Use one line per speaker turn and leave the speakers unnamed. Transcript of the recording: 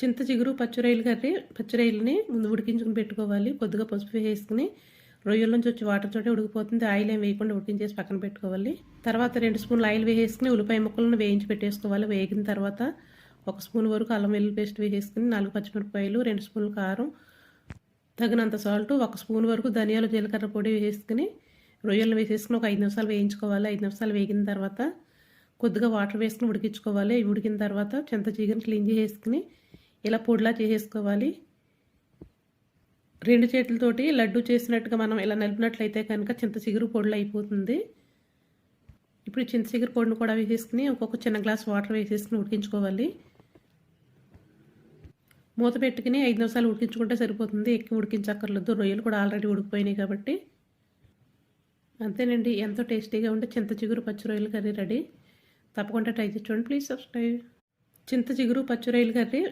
చింత చిగురు పచ్చిరొయ్యలు కర్రీ పచ్చిరొయ్యలని ముందు ఉడికించుకుని పెట్టుకోవాలి. కొద్దిగా పసుపు వేసుకుని రొయ్యల నుంచి వచ్చి వాటర్ తోటే ఉడికిపోతుంది. ఆయిల్ ఏం వేయకుండా ఉడికించేసి పక్కన పెట్టుకోవాలి. తర్వాత రెండు స్పూన్లు ఆయిల్ వేసేసుకుని ఉల్లిపాయ ముక్కలను వేయించి పెట్టేసుకోవాలి. వేగిన తర్వాత ఒక స్పూన్ వరకు అల్లం వెల్లుల్లి పేస్ట్ వేసేసుకుని నాలుగు పచ్చిమిరపకాయలు రెండు స్పూన్లు కారం తగినంత సాల్ట్ ఒక స్పూన్ వరకు ధనియాలు జీలకర్ర పొడి వేసుకుని రొయ్యలను వేసేసుకుని ఒక ఐదు నిమిషాలు వేయించుకోవాలి. ఐదు నిమిషాలు వేగిన తర్వాత కొద్దిగా వాటర్ వేసుకుని ఉడికించుకోవాలి. ఉడికిన తర్వాత చింత చీకని క్లీన్ చేసేసుకుని ఇలా పొడిలా చేసేసుకోవాలి. రెండు చేతులతోటి లడ్డు చేసినట్టుగా మనం ఇలా నలిపినట్లయితే కనుక చింత చిగురు పొడిలో అయిపోతుంది. ఇప్పుడు చింత చిగురు పొడిని కూడా వేసేసుకుని ఒక్కొక్క చిన్న గ్లాస్ వాటర్ వేసేసుకుని ఉడికించుకోవాలి. మూత పెట్టుకుని ఐదు నిమిషాలు ఉడికించుకుంటే సరిపోతుంది. ఎక్కువ ఉడికించక్కర్లేదు. రొయ్యలు కూడా ఆల్రెడీ ఉడికిపోయినాయి కాబట్టి. అంతేనండి. ఎంతో టేస్టీగా ఉంటే చింత చిగురు పచ్చి రొయ్యలు కర్రీ రెడీ. తప్పకుండా ట్రై చేసి చూడండి. Please subscribe. చింత చిగురు పచ్చి రొయ్యలు కర్రీ